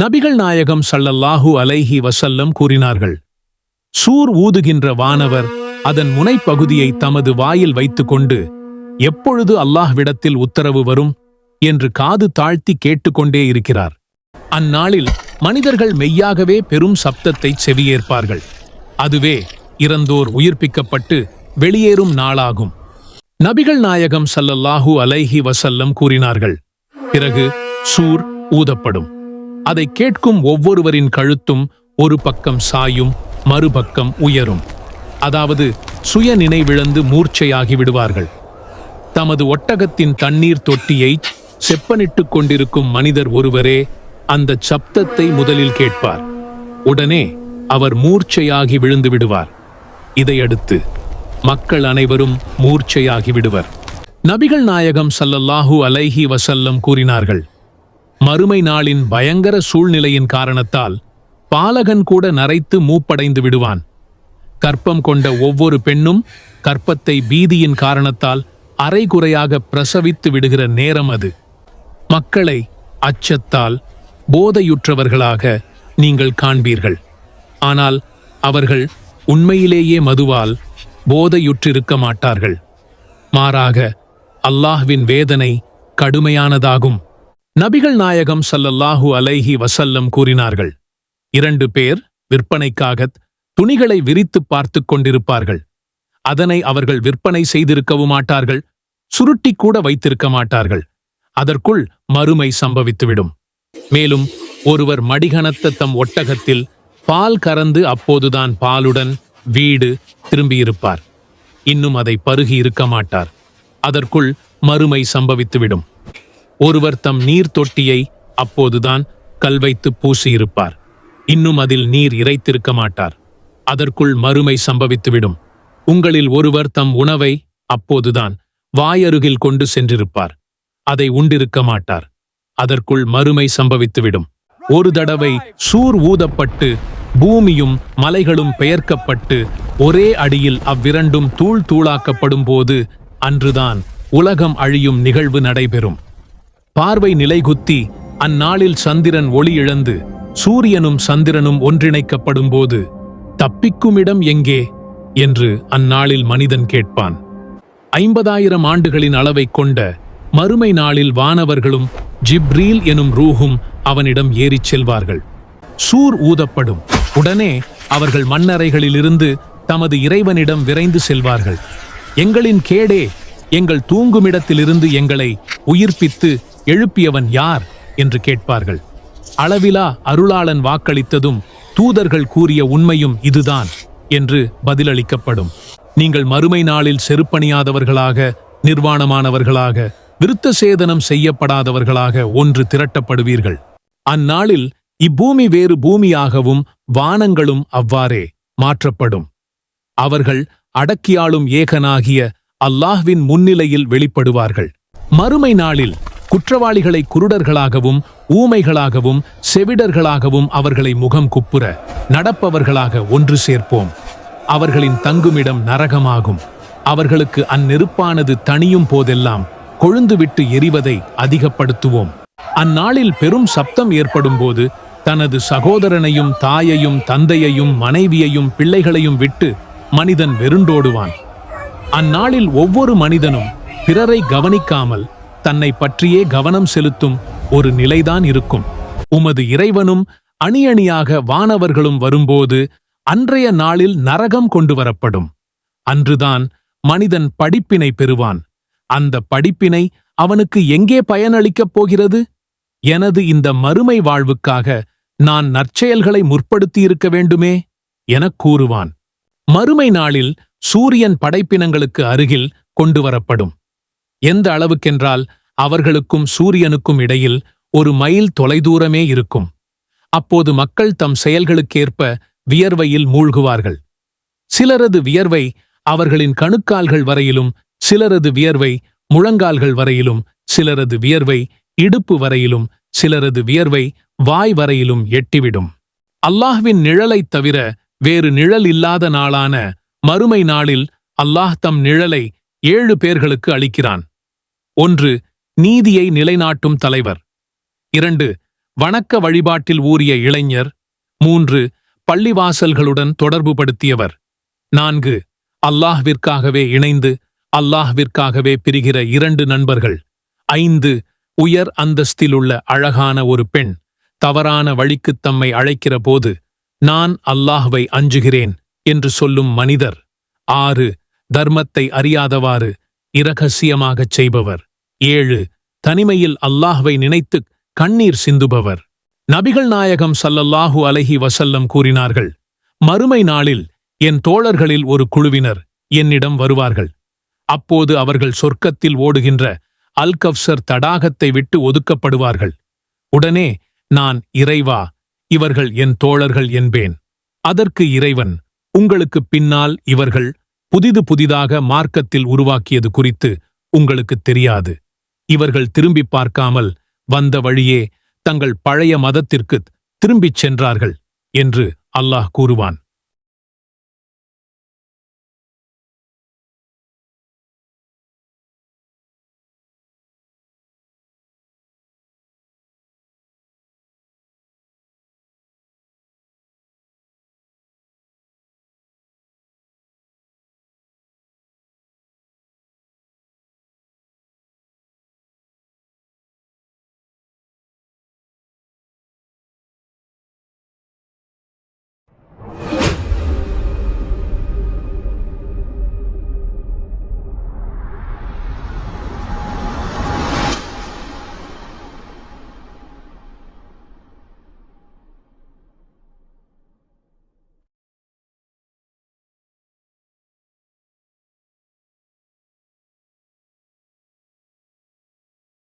நபிகள் நாயகம் சல்லல்லாஹு அலைஹி வசல்லம் கூறினார்கள் சூர் ஊதுகின்ற வானவர் அதன் முனைப்பகுதியை தமது வாயில் வைத்துக்கொண்டு எப்பொழுது அல்லாஹ்விடத்தில் உத்தரவு வரும்? என்று காது தாழ்த்தி கேட்டுக்கொண்டே இருக்கிறார். அந்நாளில் மனிதர்கள் மெய்யாகவே பெரும் சப்தத்தை செவியேற்பார்கள். அதுவே இறந்தோர் உயிர்ப்பிக்கப்பட்டு வெளியேறும் நாளாகும். நபிகள் நாயகம் சல்லல்லாஹு அலைஹி வசல்லம் கூறினார்கள் பிறகு சூர் ஊதப்படும். அதை கேட்கும் ஒவ்வொருவரின் கழுத்தும் ஒரு பக்கம் சாயும் மறுபக்கம் உயரும். அதாவது சுய நினைவிழந்து மூர்ச்சையாகி விடுவார்கள். தமது ஒட்டகத்தின் தண்ணீர் தொட்டியை செப்பனிட்டுக் கொண்டிருக்கும் மனிதர் ஒருவரே அந்த சப்தத்தை முதலில் கேட்பார். உடனே அவர் மூர்ச்சையாகி விழுந்து விடுவார். இதையடுத்து மக்கள் அனைவரும் மூர்ச்சையாகி விடுவர். நபிகள் நாயகம் சல்லல்லாஹூ அலைஹி வசல்லம் கூறினார்கள் மறுமை நாளின் பயங்கர சூழ்நிலையின் காரணத்தால் பாலகன் கூட நரைத்து மூப்படைந்து விடுவான். கற்பம் கொண்ட ஒவ்வொரு பெண்ணும் கற்பத்தை பீதியின் காரணத்தால் அரைகுறையாக பிரசவித்து விடுகிற நேரம் அது. மக்களை அச்சத்தால் போதையுற்றவர்களாக நீங்கள் காண்பீர்கள். ஆனால் அவர்கள் உண்மையிலேயே மதுவால் போதையுற்றிருக்க மாட்டார்கள். மாறாக அல்லாஹ்வின் வேதனை கடுமையானதாகும். நபிகள் நாயகம் சல்லல்லாஹு அலைஹி வசல்லம் கூறினார்கள் இரண்டு பேர் விற்பனைக்காக துணிகளை விரித்துப் பார்த்துக் கொண்டிருப்பார்கள். அதனை அவர்கள் விற்பனை செய்திருக்கவும் மாட்டார்கள் சுருட்டி கூட வைத்திருக்க மாட்டார்கள். அதற்குள் மறுமை சம்பவித்துவிடும். மேலும் ஒருவர் மடிகணத்த தம் ஒட்டகத்தில் பால் கறந்து அப்போதுதான் பாலுடன் வீடு திரும்பியிருப்பார். இன்னும் அதை பருகி இருக்க மாட்டார். அதற்குள் மறுமை சம்பவித்துவிடும். ஒருவர் தம் நீர் தொட்டியை அப்போதுதான் கல்வைத்து பூசியிருப்பார். இன்னும் அதில் நீர் இறைத்திருக்க மாட்டார். அதற்குள் மறுமை சம்பவித்துவிடும். உங்களில் ஒருவர் தம் உணவை அப்போதுதான் வாயருகில் கொண்டு சென்றிருப்பார். அதை உண்டிருக்க மாட்டார். அதற்குள் மறுமை சம்பவித்துவிடும். ஒரு தடவை சூர் ஊதப்பட்டு பூமியும் மலைகளும் பெயர்க்கப்பட்டு ஒரே அடியில் அவ்விரண்டும் தூள் தூளாக்கப்படும் போது அன்றுதான் உலகம் அழியும் நிகழ்வு நடைபெறும். பார்வை நிலைகுத்தி அந்நாளில் சந்திரன் ஒளி இழந்து சூரியனும் சந்திரனும் ஒன்றிணைக்கப்படும் போது தப்பிக்குமிடம் எங்கே? என்று அந்நாளில் மனிதன் கேட்பான். ஐம்பதாயிரம் ஆண்டுகளின் அளவைக் கொண்ட மறுமை நாளில் வானவர்களும் ஜிப்ரீல் எனும் ரூஹும் அவனிடம் ஏறிச் செல்வார்கள். சூர் ஊதப்படும். உடனே அவர்கள் மண்ணறைகளிலிருந்து தமது இறைவனிடம் விரைந்து செல்வார்கள். எங்களின் கேடே எங்கள் தூங்குமிடத்திலிருந்து எங்களை உயிர்ப்பித்து எழுப்பியவன் யார் என்று கேட்பார்கள். அளவிலா அருளாளன் வாக்களித்ததும் தூதர்கள் கூறிய உண்மையும் இதுதான் என்று பதிலளிக்கப்படும். நீங்கள் மறுமை நாளில் செருப்பணியாதவர்களாக நிர்வாணமானவர்களாக விருத்த சேதனம் செய்யப்படாதவர்களாக ஒன்று திரட்டப்படுவீர்கள். அந்நாளில் இப்பூமி வேறு பூமியாகவும் வானங்களும் அவ்வாறே மாற்றப்படும். அவர்கள் அடக்கியாளும் ஏகனாகிய அல்லாஹ்வின் முன்னிலையில் வெளிப்படுவார்கள். மறுமை நாளில் குற்றவாளிகளை குருடர்களாகவும் ஊமைகளாகவும் செவிடர்களாகவும் அவர்களை முகம் குப்புற நடப்பவர்களாக ஒன்று சேர்ப்போம். அவர்களின் தங்குமிடம் நரகமாகும். அவர்களுக்கு அந்நெருப்பானது தணியும் போதெல்லாம் கொழுந்துவிட்டு எரிவதை அதிகப்படுத்துவோம். அந்நாளில் பெரும் சப்தம் ஏற்படும்போது தனது சகோதரனையும் தாயையும் தந்தையையும் மனைவியையும் பிள்ளைகளையும் விட்டு மனிதன் வெருண்டோடுவான் அந்நாளில் ஒவ்வொரு மனிதனும் பிறரை கவனிக்காமல் தன்னை பற்றியே கவனம் செலுத்தும் ஒரு நிலைதான் இருக்கும். உமது இறைவனும் அணியணியாக வானவர்களும் வரும்போது அன்றைய நாளில் நரகம் கொண்டு வரப்படும். அன்றுதான் மனிதன் படிப்பினை பெறுவான். அந்த படிப்பினை அவனுக்கு எங்கே பயனளிக்கப் போகிறது? எனது இந்த மறுமை வாழ்வுக்காக நான் நற்செயல்களை முற்படுத்தியிருக்க வேண்டுமே? எனக் கூறுவான். மறுமை நாளில் சூரியன் படைப்பினங்களுக்கு அருகில் கொண்டு வரப்படும். எந்த அளவுக்கென்றால் அவர்களுக்கும் சூரியனுக்கும் இடையில் ஒரு மைல் தொலைதூரமே இருக்கும். அப்போது மக்கள் தம் செயல்களுக்கேற்ப வியர்வையில் மூழ்குவார்கள். சிலரது வியர்வை அவர்களின் கணுக்கால்கள் வரையிலும் சிலரது வியர்வை முழங்கால்கள் வரையிலும் சிலரது வியர்வை இடுப்பு வரையிலும் சிலரது வியர்வை வாய் வரையிலும் எட்டிவிடும். அல்லாஹ்வின் நிழலைத் தவிர வேறு நிழல் இல்லாத நாளான மறுமை நாளில் அல்லாஹ் தம் நிழலை ஏழு பேர்களுக்கு அளிக்கிறான். ஒன்று நீதியை நிலைநாட்டும் தலைவர். இரண்டு வணக்க வழிபாட்டில் ஊறிய இளைஞர். மூன்று பள்ளிவாசல்களுடன் தொடர்புபடுத்தியவர் நான்கு அல்லாஹ்விற்காகவே இணைந்து அல்லாஹ்விற்காகவே பிரிகிற இரண்டு நண்பர்கள். ஐந்து உயர் அந்தஸ்திலுள்ள அழகான ஒரு பெண் தவறான வழிக்குத் தம்மை அழைக்கிற போது நான் அல்லாஹ்வை அஞ்சுகிறேன் என்று சொல்லும் மனிதர். ஆறு தர்மத்தை அறியாதவாறு இரகசியமாகச் செய்பவர். ஏழு. தனிமையில் அல்லாஹ்வை நினைத்து கண்ணீர் சிந்துபவர். நபிகள் நாயகம் சல்லல்லாஹு அலஹி வசல்லம் கூறினார்கள் மறுமை நாளில் என் தோழர்களில் ஒரு குழுவினர் என்னிடம் வருவார்கள். அப்போது அவர்கள் சொர்க்கத்தில் ஓடுகின்ற அல்கப்சர் தடாகத்தை விட்டு ஒதுக்கப்படுவார்கள். உடனே நான் இறைவா இவர்கள் என் தோழர்கள் என்பேன். அதற்கு இறைவன் உங்களுக்கு பின்னால் இவர்கள் புதிது புதிதாக மார்க்கத்தில் உருவாக்கியது குறித்து உங்களுக்கு தெரியாது. இவர்கள் திரும்பிப் பார்க்காமல் வந்த வழியே தங்கள் பழைய மதத்திற்கு திரும்பிச் சென்றார்கள் என்று அல்லாஹ் கூறுவான்.